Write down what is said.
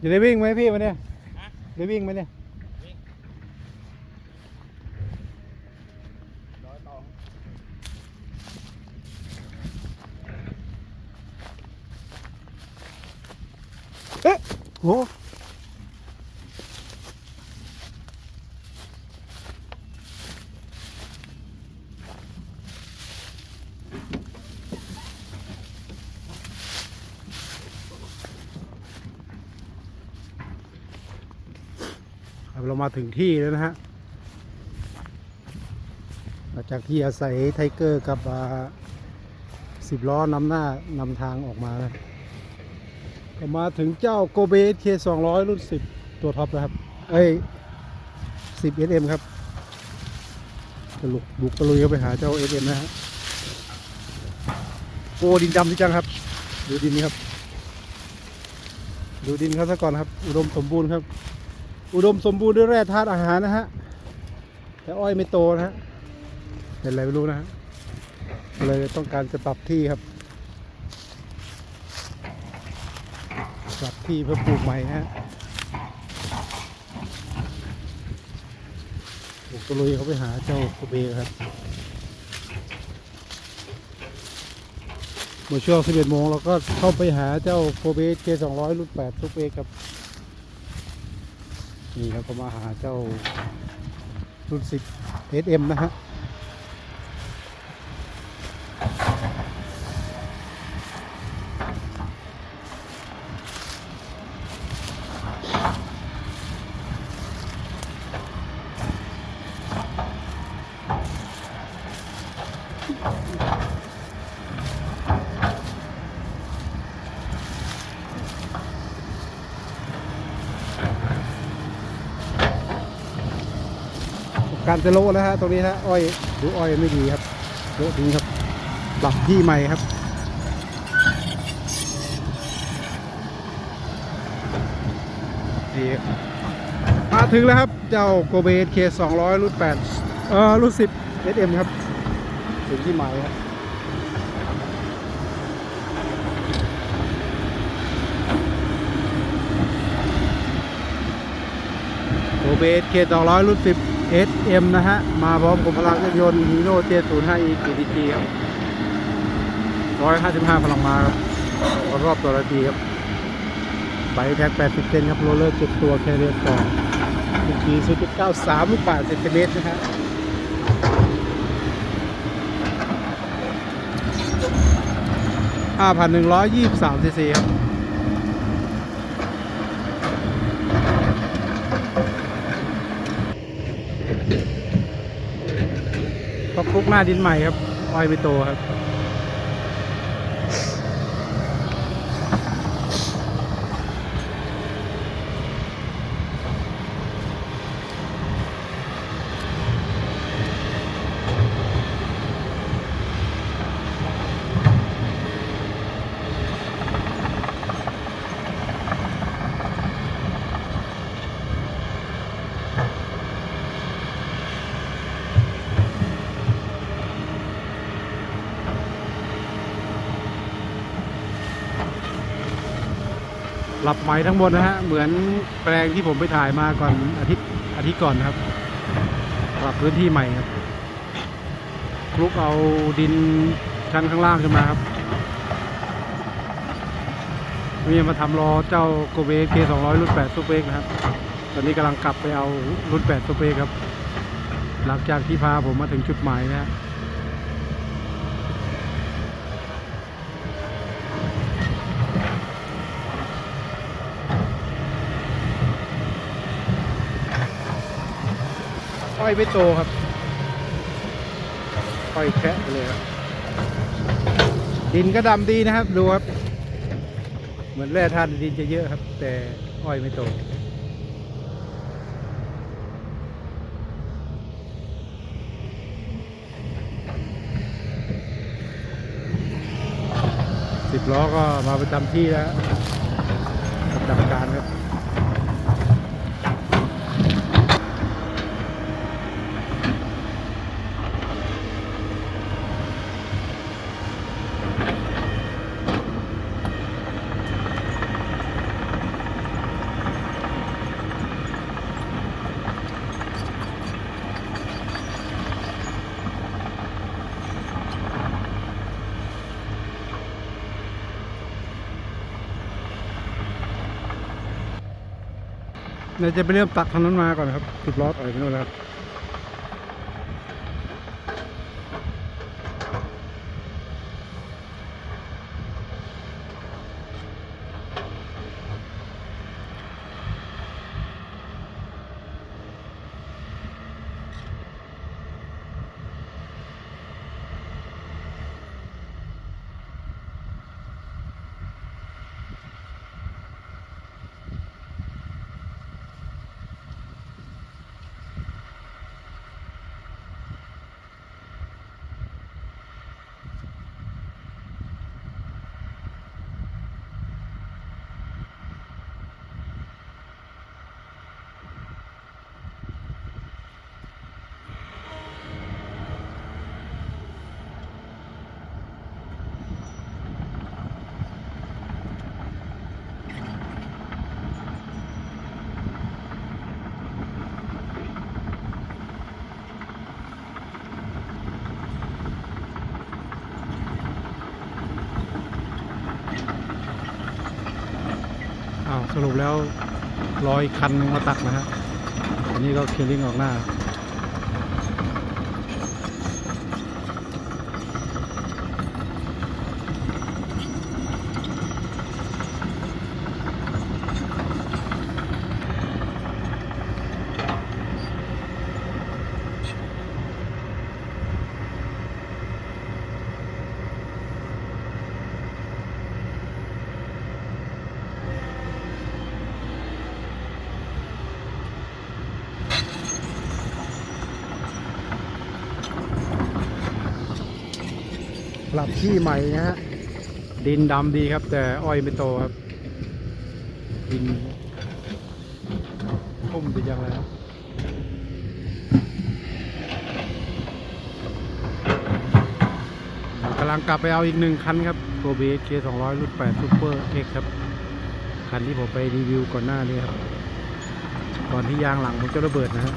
จะได้วิ่งไหมพี่วันเนี้ยได้วิ่งไหมเนี่ยร้อยตองเอ๊ะโห เรามาถึงที่แล้วนะฮะจากที่อาศัยไทเกอร์กับสิบล้อนำหน้านำทางออกมาแล้วก็มาถึงเจ้าโกเบสเคสองร้อยรุ่นสิบตัวท็อปนะครับ เอ้ยสิบเอสเอ็มครับจะลุกบุกตะลุยเข้าไปหาเจ้าเอสเอ็มนะฮะโอ้ดินดำที่จังครับ ดูดินนี่ครับ ดูดินเขาซะก่อนครับ อุดมสมบูรณ์ครับ อุดมสมบูรณ์ด้วยแร่ธาตุอาหารนะฮะ แต่อ้อยไม่โตนะฮะเป็นอะไรไม่รู้นะฮะเลยต้องการจะปรับที่ครับ ปรับที่เพื่อปลูกใหม่นะฮะปลูกตะลุยเขาไปหาเจ้าโคเบครับเมื่อช่วง11โมงเราก็เข้าไปหาเจ้าโคเบเค200 รุ่น8ซุปเอครับ นี่เราก็มาหาเจ้ารุ่นสิบเอนะฮะ การจะโละแล้วฮะตรงนี้ฮะอ้อยดูอ้อยไม่ดีครับโลทิ้งครับปรับที่ใหม่ครับนี่มาถึงแล้วครับ เจ้าโกเบสเคสองร้อยรุ่นแปดเอ่อรุ่นสิบเอสเอ็มครับ ถึงที่ใหมายครับโกเบสเคสองร้อยรุ่นสิบ SM นะฮะ มาพร้อมกับพลังรื่องยนต์ฮีโน่เจศูนย์ห้า E 4 DG ครับร้อยห้าสิบห้าพลังมาครับรอบตัวละทีครับใบแท็กแปดสิบเซนครับ โรลเลอร์จุดตัวแคเรียร์ต่อลูกปีศูนย์จุดเก้าสามลูกบาทเซนติเมตรนะฮะห้าพันหนึ่งร้อยยี่สิบสามซีซีครับ คลุกหน้าดินใหม่ครับอ้อยไปโตครับ หลับไหมทั้งหมดนะฮะ เหมือนแปลงที่ผมไปถ่ายมาก่อนอาทิตย์อาทิตย์ก่อนครับปรับพื้นที่ใหม่ครับคลุกเอาดินชั้นข้างล่างขึ้นมาครับนี่มาทำรอเจ้าโกเบเคสองร้อยรุ่นแปดซูเปกนะครับ ตอนนี้กำลังกลับไปเอารุ่นแปดซูเปกครับ หลังจากที่พาผมมาถึงจุดหมายนะฮะ อ้อยไม่โตครับอ้อยแคะเลยครับดินก็ดำดีนะครับ ดูครับ เหมือนแร่ธาตุดินจะเยอะครับ แต่อ้อยไม่โตสิบล้อก็มาประจำที่แล้วประจำการครับ เดี๋ยวจะไปเริ่มตักทางนั้นมาก่อนครับติดล้อถอยไปโน่นแล้ว อ้าวสรุปแล้วร้อยคันมาตักนะฮะอันนี้ก็เคลียร์ลิงออกหน้า ปรับที่ใหม่นะฮะ ดินดำดีครับ แต่อ้อยไม่โตครับ ดินพุ่มไปยังแล้วกำลังกลับไปเอาอีกหนึ่งคันครับโกเบสเคสองร้อยรุ่นแปดซูเปอร์เอ็กครับ คันที่ผมไปรีวิวก่อนหน้านี้ครับ ก่อนที่ยางหลังมันจะระเบิดนะฮะ